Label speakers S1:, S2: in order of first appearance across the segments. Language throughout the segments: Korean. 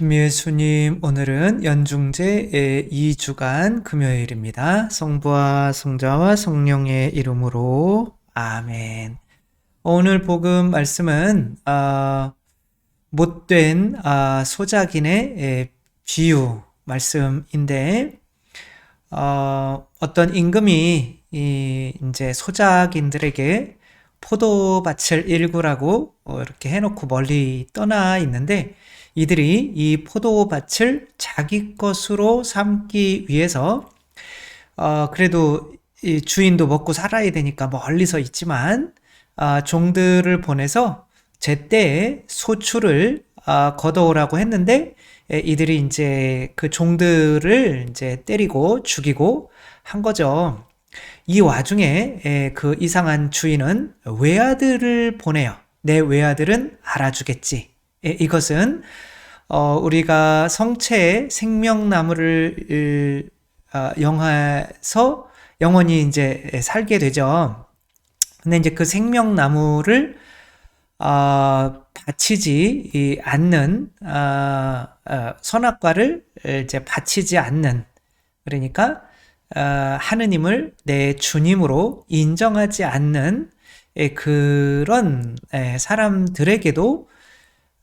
S1: 주미 예수님, 오늘은 연중제 2주간 금요일입니다. 성부와 성자와 성령의 이름으로 아멘. 오늘 복음 말씀은 어, 못된 어, 소작인의 에, 비유 말씀인데 어, 어떤 임금이 이, 이제 소작인들에게 포도밭을 일구라고 어, 이렇게 해놓고 멀리 떠나 있는데 이들이 이 포도밭을 자기 것으로 삼기 위해서 어, 그래도 이 주인도 먹고 살아야 되니까 멀리서 있지만 아, 종들을 보내서 제때에 소출을 아, 걷어오라고 했는데 에, 이들이 이제 그 종들을 이제 때리고 죽이고 한 거죠. 이 와중에 에, 그 이상한 주인은 외아들을 보내요. 내 외아들은 알아주겠지. 에, 이것은 어, 우리가 성체의 생명나무를 어, 영화에서 영원히 이제 살게 되죠. 근데 이제 그 생명나무를 어, 바치지 않는 어, 어, 선악과를 이제 바치지 않는 그러니까 어, 하느님을 내 주님으로 인정하지 않는 예, 그런 예, 사람들에게도 어,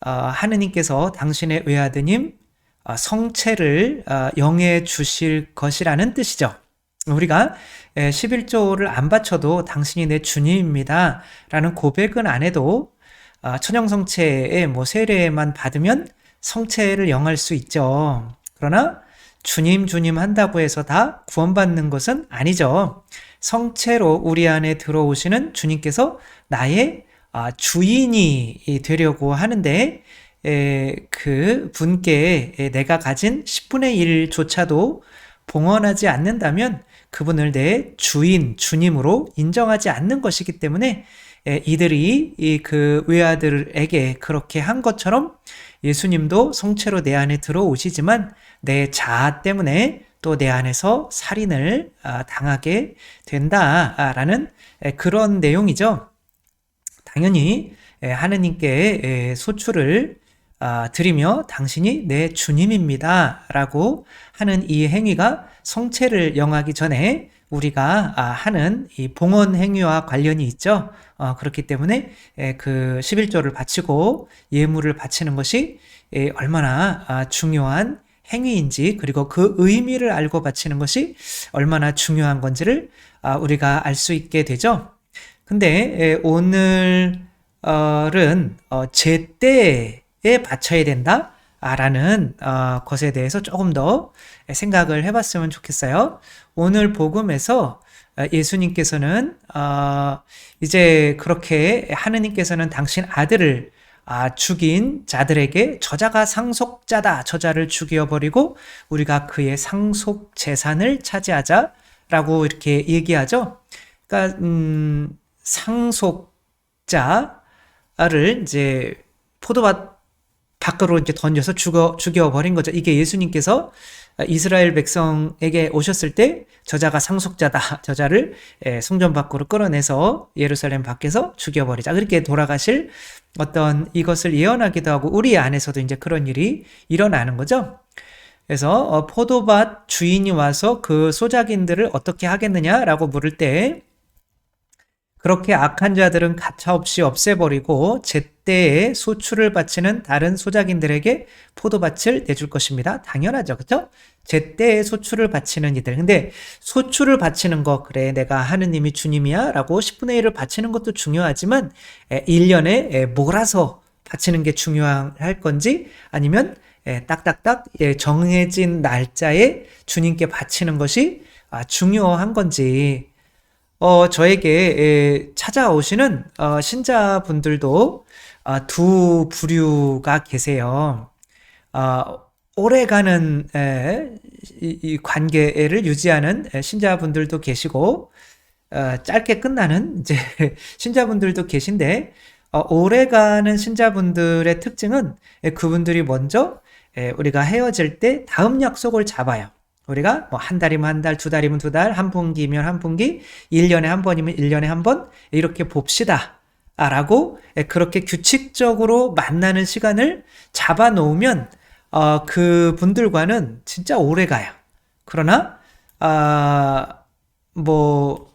S1: 하느님께서 당신의 외아드님 어, 성체를 어, 영해 주실 것이라는 뜻이죠. 우리가 11조를 안 바쳐도 당신이 내 주님입니다. 라는 고백은 안 해도 천영성체의 뭐 세례만 받으면 성체를 영할 수 있죠. 그러나 주님, 주님 한다고 해서 다 구원받는 것은 아니죠. 성체로 우리 안에 들어오시는 주님께서 나의 아, 주인이 되려고 하는데 그 분께 내가 가진 10분의 1조차도 봉헌하지 않는다면 그분을 내 주인, 주님으로 인정하지 않는 것이기 때문에 이들이 그 외아들에게 그렇게 한 것처럼 예수님도 성체로 내 안에 들어오시지만 내 자아 때문에 또 내 안에서 살인을 아, 당하게 된다라는 그런 내용이죠. 당연히 하느님께 소출을 아, 드리며 당신이 내 주님입니다. 라고 하는 이 행위가 성체를 영하기 전에 우리가 아, 하는 이 봉헌 행위와 관련이 있죠. 어, 그렇기 때문에 그 11조를 바치고 예물을 바치는 것이 얼마나 아, 중요한 행위인지 그리고 그 의미를 알고 바치는 것이 얼마나 중요한 건지를 우리가 알 수 있게 되죠. 근데 오늘은 어, 제때에 바쳐야 된다. 라는 어, 것에 대해서 조금 더 생각을 해봤으면 좋겠어요. 오늘 복음에서 예수님께서는 어, 이제 그렇게 하느님께서는 당신 아들을 아, 죽인 자들에게 저자가 상속자다. 저자를 죽여버리고 우리가 그의 상속 재산을 차지하자라고 이렇게 얘기하죠. 그러니까 음, 상속자를 이제 포도밭 밖으로 이제 던져서 죽어 죽여버린 거죠. 이게 예수님께서 이스라엘 백성에게 오셨을 때 저자가 상속자다. 저자를 예, 성전 밖으로 끌어내서 예루살렘 밖에서 죽여버리자. 그렇게 돌아가실 어떤 이것을 예언하기도 하고 우리 안에서도 이제 그런 일이 일어나는 거죠. 그래서 어, 포도밭 주인이 와서 그 소작인들을 어떻게 하겠느냐라고 물을 때 그렇게 악한 자들은 가차없이 없애버리고 제때에 소출을 바치는 다른 소작인들에게 포도밭을 내줄 것입니다. 당연하죠. 그죠? 제때에 소출을 바치는 이들. 근데 소출을 바치는 거, 그래, 내가 하느님이 주님이야? 라고 10분의 1을 바치는 것도 중요하지만, 1년에 몰아서 바치는 게 중요할 건지, 아니면 딱딱딱 정해진 날짜에 주님께 바치는 것이 아, 중요한 건지, 어, 저에게 찾아오시는 어, 신자분들도 어, 두 부류가 계세요. 어, 오래가는 에, 이, 이 관계를 유지하는 신자분들도 계시고 어, 짧게 끝나는 이제 신자분들도 계신데 어, 오래가는 신자분들의 특징은 그분들이 먼저 우리가 헤어질 때 다음 약속을 잡아요. 우리가 뭐 한 달이면 한 달, 두 달이면 두 달, 한 분기면 한 분기, 1년에 한 번이면 1년에 한 번, 이렇게 봅시다. 라고 그렇게 규칙적으로 만나는 시간을 잡아 놓으면 어, 그 분들과는 진짜 오래 가요. 그러나, 아, 뭐,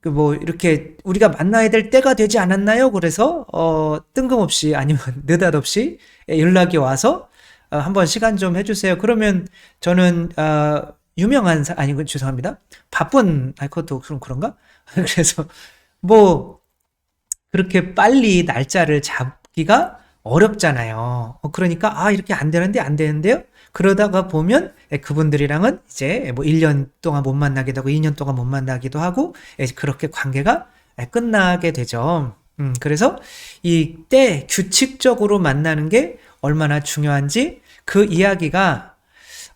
S1: 그 뭐, 이렇게 우리가 만나야 될 때가 되지 않았나요? 그래서, 어, 뜬금없이 아니면 느닷없이 연락이 와서, 어, 한번 시간 좀 해주세요. 그러면 저는, 어, 유명한, 사, 아니, 그 죄송합니다. 바쁜, 아, 그것도 그럼 그런가? 그래서, 뭐, 그렇게 빨리 날짜를 잡기가 어렵잖아요. 어, 그러니까, 아, 이렇게 안 되는데, 안 되는데요? 그러다가 보면 예, 그분들이랑은 이제 뭐 1년 동안 못 만나기도 하고 2년 동안 못 만나기도 하고 예, 그렇게 관계가 예, 끝나게 되죠. 음, 그래서 이때 규칙적으로 만나는 게 얼마나 중요한지 그 이야기가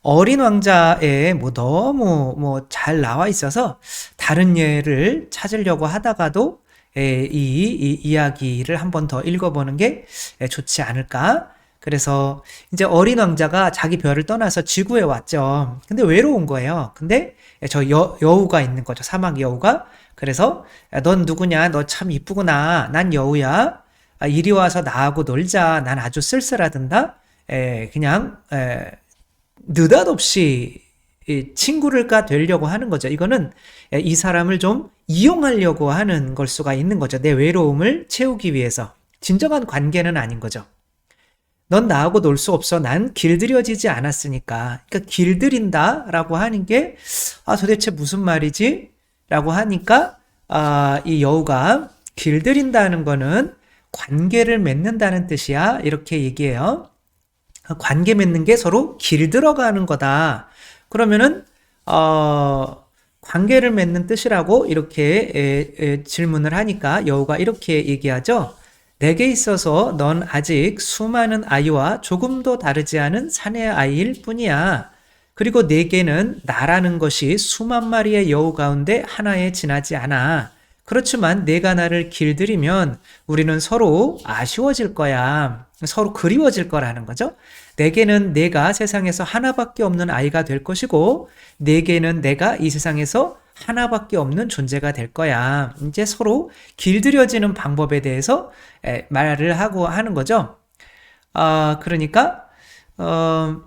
S1: 어린 왕자에 뭐 너무 뭐 잘 나와 있어서 다른 예를 찾으려고 하다가도 이, 이 이야기를 한 번 더 읽어보는 게 좋지 않을까 그래서 이제 어린 왕자가 자기 별을 떠나서 지구에 왔죠. 근데 외로운 거예요. 근데 저 여, 여우가 있는 거죠. 사막 여우가. 그래서 넌 누구냐? 너 참 이쁘구나. 난 여우야. 아, 이리 와서 나하고 놀자. 난 아주 쓸쓸하단다. 에, 그냥 에, 느닷없이 친구를가 되려고 하는 거죠. 이거는 이 사람을 좀 이용하려고 하는 걸 수가 있는 거죠. 내 외로움을 채우기 위해서. 진정한 관계는 아닌 거죠. 넌 나하고 놀 수 없어. 난 길들여지지 않았으니까. 그러니까 길들인다 라고 하는 게 아, 도대체 무슨 말이지? 라고 하니까 아, 이 여우가 길들인다는 거는 관계를 맺는다는 뜻이야. 이렇게 얘기해요. 관계 맺는 게 서로 길들어가는 거다. 그러면은 어, 관계를 맺는 뜻이라고 이렇게 에, 에, 질문을 하니까 여우가 이렇게 얘기하죠. 내게 있어서 넌 아직 수많은 아이와 조금도 다르지 않은 사내 아이일 뿐이야. 그리고 내게는 나라는 것이 수만 마리의 여우 가운데 하나에 지나지 않아. 그렇지만 내가 나를 길들이면 우리는 서로 아쉬워질 거야. 서로 그리워질 거라는 거죠. 내게는 내가 세상에서 하나밖에 없는 아이가 될 것이고, 내게는 내가 이 세상에서 하나밖에 없는 존재가 될 거야. 이제 서로 길들여지는 방법에 대해서 말을 하고 하는 거죠. 아, 그러니까, 어,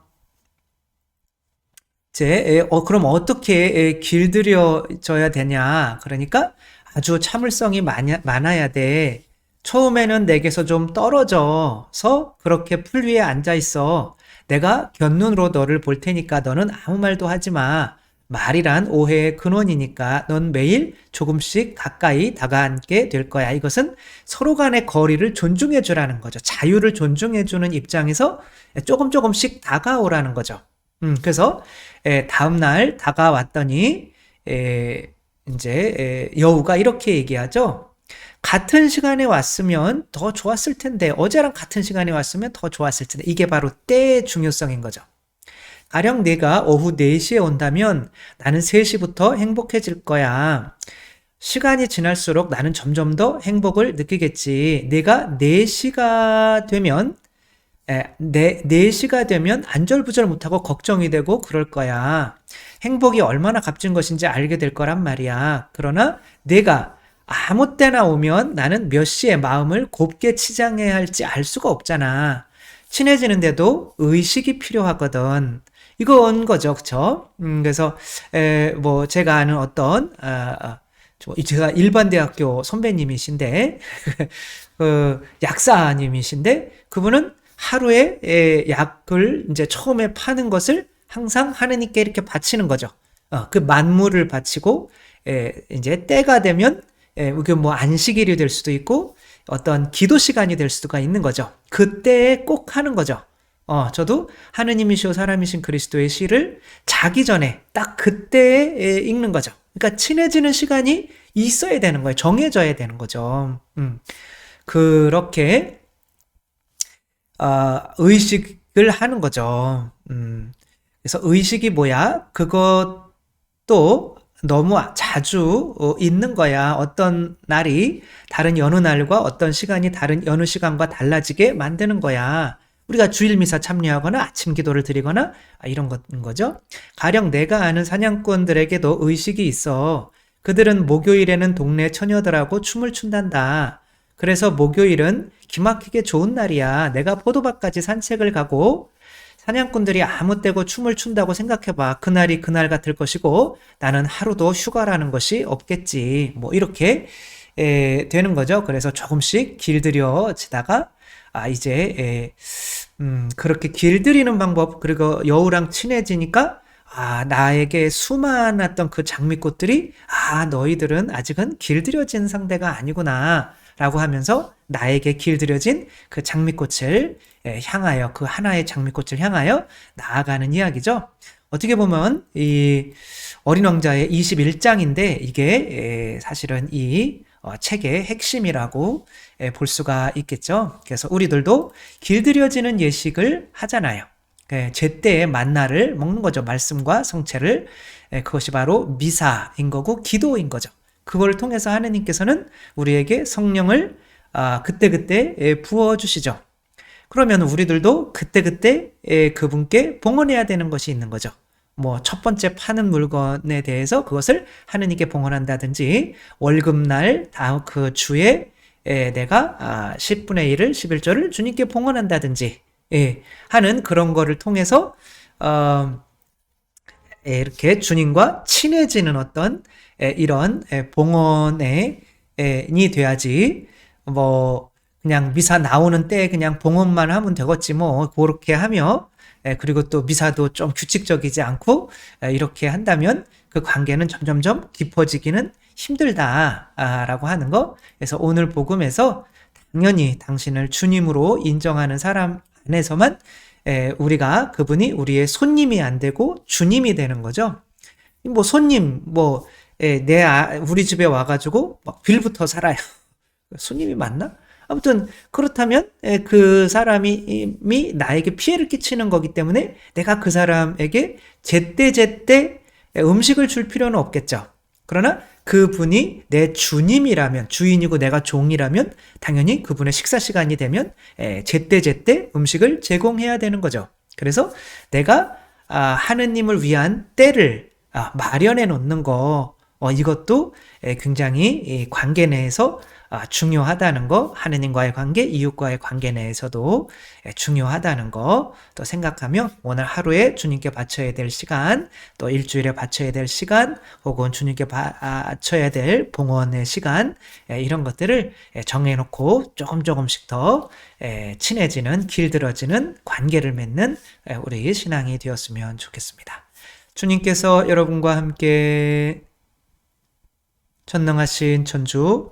S1: 이제, 어, 그럼 어떻게 길들여져야 되냐. 그러니까 아주 참을성이 많아야 돼. 처음에는 내게서 좀 떨어져서 그렇게 풀 위에 앉아 있어. 내가 곁눈으로 너를 볼 테니까 너는 아무 말도 하지 마. 말이란 오해의 근원이니까 넌 매일 조금씩 가까이 다가앉게 될 거야. 이것은 서로 간의 거리를 존중해 주라는 거죠. 자유를 존중해 주는 입장에서 조금 조금씩 다가오라는 거죠. 음, 그래서 다음 날 다가왔더니 에, 이제 에, 여우가 이렇게 얘기하죠. 같은 시간에 왔으면 더 좋았을 텐데 어제랑 같은 시간에 왔으면 더 좋았을 텐데 이게 바로 때의 중요성인 거죠. 가령 내가 오후 4시에 온다면 나는 3시부터 행복해질 거야. 시간이 지날수록 나는 점점 더 행복을 느끼겠지. 내가 4시가 되면 에, 내, 4시가 되면 안절부절 못하고 걱정이 되고 그럴 거야. 행복이 얼마나 값진 것인지 알게 될 거란 말이야. 그러나 내가 아무 때나 오면 나는 몇 시에 마음을 곱게 치장해야 할지 알 수가 없잖아. 친해지는데도 의식이 필요하거든. 이건 거죠, 그쵸? 음, 그래서, 에, 뭐, 제가 아는 어떤, 아, 아, 제가 일반 대학교 선배님이신데, 그, 약사님이신데, 그분은 하루에 에, 약을 이제 처음에 파는 것을 항상 하느님께 이렇게 바치는 거죠. 어, 그 만물을 바치고, 에, 이제 때가 되면, 에, 그게 뭐 안식일이 될 수도 있고, 어떤 기도 시간이 될 수가 있는 거죠. 그때에 꼭 하는 거죠. 어, 저도 하느님이시오 사람이신 그리스도의 시를 자기 전에 딱 그때에 읽는 거죠. 그러니까 친해지는 시간이 있어야 되는 거예요. 정해져야 되는 거죠. 음. 그렇게 어, 의식을 하는 거죠. 음. 그래서 의식이 뭐야? 그것도 너무 자주 어, 있는 거야. 어떤 날이 다른 여느 날과 어떤 시간이 다른 여느 시간과 달라지게 만드는 거야. 우리가 주일 미사 참여하거나 아침 기도를 드리거나 아, 이런 것인 거죠. 가령 내가 아는 사냥꾼들에게도 의식이 있어. 그들은 목요일에는 동네 처녀들하고 춤을 춘단다. 그래서 목요일은 기막히게 좋은 날이야. 내가 포도밭까지 산책을 가고 사냥꾼들이 아무 때고 춤을 춘다고 생각해봐. 그날이 그날 같을 것이고 나는 하루도 휴가라는 것이 없겠지. 뭐 이렇게 에, 되는 거죠. 그래서 조금씩 길들여지다가 아 이제 에, 음, 그렇게 길들이는 방법 그리고 여우랑 친해지니까 아, 나에게 수많았던 그 장미꽃들이, 아, 너희들은 아직은 길들여진 상대가 아니구나. 라고 하면서 나에게 길들여진 그 장미꽃을 예, 향하여, 그 하나의 장미꽃을 향하여 나아가는 이야기죠. 어떻게 보면 이 어린 왕자의 21장인데 이게 예, 사실은 이 어, 책의 핵심이라고 예, 볼 수가 있겠죠. 그래서 우리들도 길들여지는 예식을 하잖아요. 예, 제때의 만나를 먹는 거죠. 말씀과 성체를. 예, 그것이 바로 미사인 거고 기도인 거죠. 그걸 통해서 하느님께서는 우리에게 성령을 아, 그때그때 예, 부어주시죠. 그러면 우리들도 그때그때 예, 그분께 봉헌해야 되는 것이 있는 거죠. 뭐 첫 번째 파는 물건에 대해서 그것을 하느님께 봉헌한다든지 월급날 다음 그 주에 예, 내가 아, 10분의 1을 11조를 주님께 봉헌한다든지 예, 하는 그런 거를 통해서 어, 예, 이렇게 주님과 친해지는 어떤 예, 이런 예, 봉헌의 예, 이 돼야지 뭐 그냥 미사 나오는 때 그냥 봉헌만 하면 되겠지 뭐 그렇게 하며 예, 그리고 또 미사도 좀 규칙적이지 않고 예, 이렇게 한다면 그 관계는 점점점 깊어지기는 힘들다라고 하는 거. 그래서 오늘 복음에서 당연히 당신을 주님으로 인정하는 사람 안에서만 에, 우리가 그분이 우리의 손님이 안 되고 주님이 되는 거죠. 뭐 손님 뭐내 아, 우리 집에 와가지고 막 빌부터 살아요. 손님이 맞나? 아무튼 그렇다면 에, 그 사람이 이 나에게 피해를 끼치는 거기 때문에 내가 그 사람에게 제때 제때 음식을 줄 필요는 없겠죠. 그러나 그분이 내 주님이라면 주인이고 내가 종이라면 당연히 그분의 식사 시간이 되면 제때 제때 음식을 제공해야 되는 거죠. 그래서 내가 아, 하느님을 위한 때를 아, 마련해 놓는 거 어, 이것도 굉장히 관계 내에서 아, 중요하다는 거, 하느님과의 관계, 이웃과의 관계 내에서도 중요하다는 거 또 생각하며 오늘 하루에 주님께 바쳐야 될 시간, 또 일주일에 바쳐야 될 시간, 혹은 주님께 바쳐야 될 봉헌의 시간, 이런 것들을 정해놓고 조금 조금씩 더 친해지는, 길들어지는 관계를 맺는 우리 신앙이 되었으면 좋겠습니다. 주님께서 여러분과 함께 전능하신 천주,